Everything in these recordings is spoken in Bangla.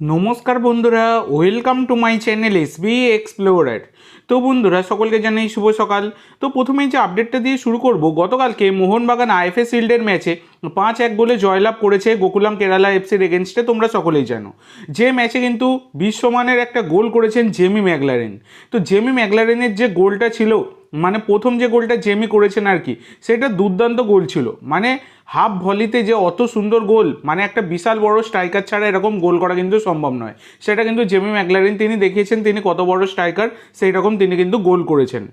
নমস্কার বন্ধুরা welcome to my channel S B explorer তো বন্ধুরা, সকলকে জানাই শুভ সকাল। তো প্রথমেই যে আপডেটটা দিয়ে শুরু করব, গতকালকে মোহনবাগান আইএফএ শিল্ডের ম্যাচে পাঁচ এক গোলে জয়লাভ করেছে গোকুলাম কেরালা এফসির এগেনস্টে তোমরা সকলেই জানো। যে ম্যাচে কিন্তু বিশ্বমানের একটা গোল করেছেন জেমি ম্যাগলারেন তো জেমি ম্যাগলারেনের যে গোলটা ছিল মানে প্রথম যে গোলটা জেমি করেছেন আর কি, সেটা দুর্দান্ত গোল ছিল। মানে হাফ ভলিতে যে অত সুন্দর গোল মানে একটা বিশাল বড় স্ট্রাইকার ছাড়া এরকম গোল করা কিন্তু সম্ভব নয়। সেটা কিন্তু জেমি ম্যাকলারিন তিনি দেখিয়েছেন, তিনি কত বড় স্ট্রাইকার সেই রকম তিনি কিন্তু গোল করেছেন।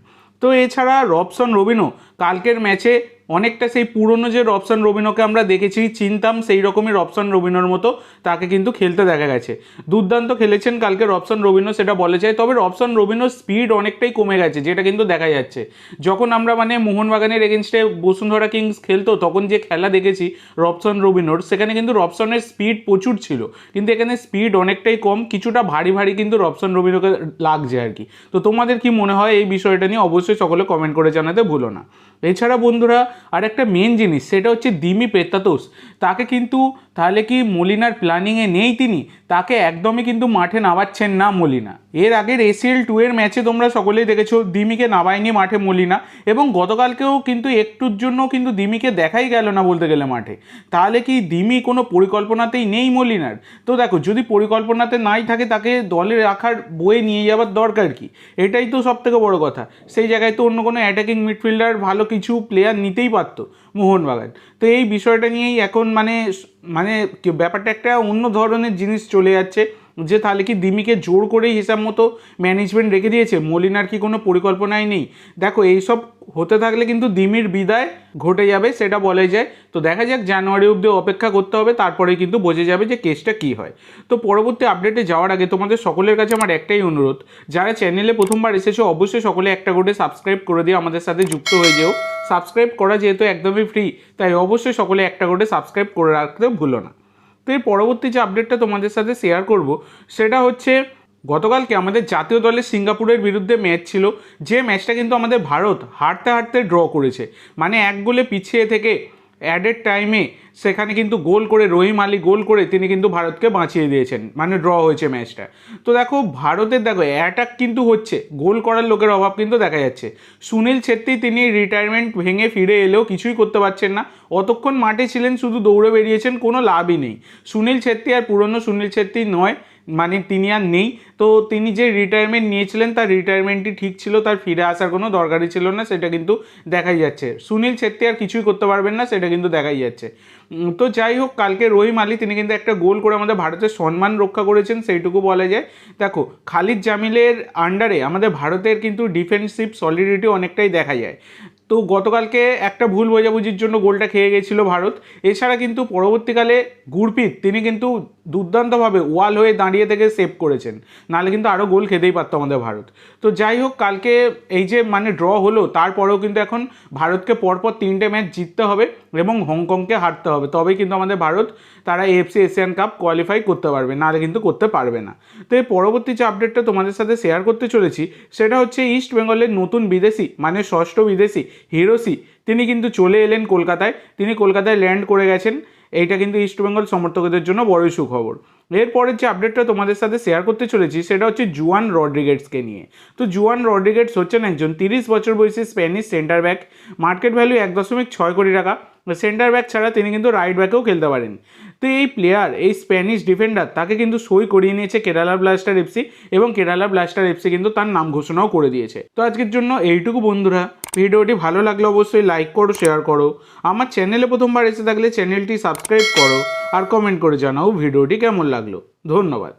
তো এছাড়া রবসন রবিনো কালকের ম্যাচে অনেকটা সেই পুরনো যে রবসন রবিনোকে আমরা দেখেছি, চিনতাম সেই রকমই রবসন রবিনোর মতো, তাকে কিন্তু খেলতে দেখা গেছে। দুর্দান্ত খেলেছেন কালকে রবসন রবিনো সেটা বলে যায়। তবে রবসন রবিনোর স্পিড অনেকটাই কমে গেছে, যেটা কিন্তু দেখা যাচ্ছে। যখন আমরা মানে মোহনবাগানের এগেনস্টে বসুন্ধরা কিংস খেলতো, তখন যে খেলা দেখেছি রবসন রবিনোর সেখানে কিন্তু রবসনের স্পিড প্রচুর ছিল। কিন্তু এখানে স্পিড অনেকটাই কম, কিছুটা ভারী ভারী কিন্তু রবসন রবিনোকে লাগছে আর কি। তো তোমাদের কি মনে হয় এই বিষয়টা নিয়ে? অবশ্যই সকলে কমেন্ট করে জানাতে ভুলো না। এছাড়া বন্ধুরা আর একটা মেন জিনিস, সেটা হচ্ছে দিমি পেত্তাতোস তাকে কিন্তু তাহলে কি মলিনার প্ল্যানিংয়ে নেই তিনি? তাকে একদমই কিন্তু মাঠে নামাচ্ছেন না মলিনা। এর আগের এসিএল টু এর ম্যাচে তোমরা সকলেই দেখেছ দিমিকে নামায়নি মাঠে মলিনা। এবং গতকালকেও কিন্তু একটুর জন্য কিন্তু দিমিকে দেখাই গেল না বলতে গেলে মাঠে। তাহলে কি দিমি কোনো পরিকল্পনাতেই নেই মলিনার? তো দেখো, যদি পরিকল্পনাতে নাই থাকে, তাকে দলে রাখার বয়ে নিয়ে যাওয়ার দরকার কি? এটাই তো সব থেকে বড় কথা। সেই জায়গায় তো অন্য কোনো অ্যাটাকিং মিডফিল্ডার ভালো কিছু প্লেয়ার নিতেই পারতো মোহনবাগান। তো এই বিষয়টা নিয়েই এখন মানে মানে ব্যাপারটা একটা অন্য ধরনের জিনিস চলে যাচ্ছে, যে তাহলে কি দিমিকে জোর করেই হিসাব মতো ম্যানেজমেন্ট রেখে দিয়েছে? মলিনার কি কোনো পরিকল্পনাই নেই? দেখো, এইসব হতে থাকলে কিন্তু দিমির বিদায় ঘটে যাবে, সেটা বলে যায়। তো দেখা যাক, জানুয়ারি অবধি অপেক্ষা করতে হবে, তারপরে কিন্তু বোঝা যাবে যে কেসটা কী হয়। তো পরবর্তী আপডেটে যাওয়ার আগে তোমাদের সকলের কাছে আমার একটাই অনুরোধ, যারা চ্যানেলে প্রথমবার এসেছ, অবশ্যই সকলে একটা করে সাবস্ক্রাইব করে দিয়ে আমাদের সাথে যুক্ত হয়ে যেও। সাবস্ক্রাইব করা যেহেতু একদমই ফ্রি তাই অবশ্যই সকলে একটা করে সাবস্ক্রাইব করে রাখতে ভুলো না। তো এর পরবর্তী যে আপডেটটা তোমাদের সাথে শেয়ার করব, সেটা হচ্ছে গতকালকে আমাদের জাতীয় দলের সিঙ্গাপুরের বিরুদ্ধে ম্যাচ ছিল, যে ম্যাচটা কিন্তু আমাদের ভারত হারতে হারতে ড্র করেছে। মানে এক গোলে পিছিয়ে থেকে অ্যাডেড টাইমে সেখানে কিন্তু গোল করে, রহিম আলী গোল করে তিনি কিন্তু ভারতকে বাঁচিয়ে দিয়েছেন মানে ড্র হয়েছে ম্যাচটা তো দেখো, ভারতের দেখো অ্যাটাক কিন্তু হচ্ছে, গোল করার লোকের অভাব কিন্তু দেখা যাচ্ছে। সুনীল ছেত্রী তিনি রিটায়ারমেন্ট ভেঙে ফিরে এলেও কিছুই করতে পারছেন না। অতক্ষণ মাঠে ছিলেন, শুধু দৌড়ে বেরিয়েছেন, কোনো লাভই নেই। সুনীল ছেত্রী আর পুরনো সুনীল ছেত্রী নয় মানে তিনি আর নেই। তো তিনি যে রিটায়ারমেন্ট নিয়েছিলেন, তার রিটায়ারমেন্টটি ঠিক ছিল, তার ফিরে আসার কোনো দরকারই ছিল না, সেটা কিন্তু দেখাই যাচ্ছে। সুনীল ছেত্রী আর কিছুই করতে পারবেন না, সেটা কিন্তু দেখাই যাচ্ছে। তো যাই হোক, কালকে রহিম আলী, তিনি কিন্তু একটা গোল করে আমাদের ভারতের সম্মান রক্ষা করেছেন, সেইটুকু বলা যায়। দেখো, খালিদ জামিলের আন্ডারে আমাদের ভারতের কিন্তু ডিফেন্সিভ সলিডিটি অনেকটাই দেখা যায়। তো গতকালকে একটা ভুল বোঝাবুঝির জন্য গোলটা খেয়ে গেছিল ভারত। এছাড়া কিন্তু পরবর্তীকালে গুরপ্রীত, তিনি কিন্তু দুর্দান্তভাবে ওয়াল হয়ে দাঁড়িয়ে থেকে সেভ করেছেন। নাহলে কিন্তু আরও গোল খেতেই পারতো আমাদের ভারত। তো যাই হোক, কালকে এই যে মানে ড্র হলো, তারপরেও কিন্তু এখন ভারতকে পরপর তিনটে ম্যাচ জিততে হবে এবং হংকংকে হারতে হবে। তবেই কিন্তু আমাদের ভারত, তারা এফসি এশিয়ান কাপ কোয়ালিফাই করতে পারবে, নাহলে কিন্তু করতে পারবে না। তো এই পরবর্তী যে আপডেটটা তোমাদের সাথে শেয়ার করতে চলেছি, সেটা হচ্ছে ইস্ট বেঙ্গলের নতুন বিদেশি মানে ষষ্ঠ বিদেশি হিরোসি তিনি কিন্তু চলে এলেন কলকাতায়। তিনি কলকাতায় ল্যান্ড করে গেছেন। এইটা কিন্তু ইস্টবেঙ্গল সমর্থকদের জন্য বড়ই সুখবর। এরপরের যে আপডেটটা তোমাদের সাথে শেয়ার করতে চলেছি, সেটা হচ্ছে জুয়ান রড্রিগেটসকে নিয়ে। তো জুয়ান রড্রিগেটস হচ্ছেন একজন তিরিশ বছর বয়সী Spanish centre back market value এক দশমিক ছয় কোটি টাকা। সেন্টার ব্যাক ছাড়া তিনি কিন্তু রাইট ব্যাকেও খেলতে পারেন। তো এই প্লেয়ার এই স্প্যানিশ ডিফেন্ডার তাকে কিন্তু সই করিয়ে নিয়েছে কেরালা ব্লাস্টার এফসি এবং কেরালা ব্লাস্টার এফসি কিন্তু তার নাম ঘোষণাও করে দিয়েছে। তো আজকের জন্য এইটুকু বন্ধুরা। ভিডিওটি ভালো লাগলে অবশ্যই লাইক করো শেয়ার করো। আমার চ্যানেলে প্রথমবার এসে থাকলে চ্যানেলটি সাবস্ক্রাইব করো আর কমেন্ট করে জানাও ভিডিওটি কেমন লাগল। ধন্যবাদ।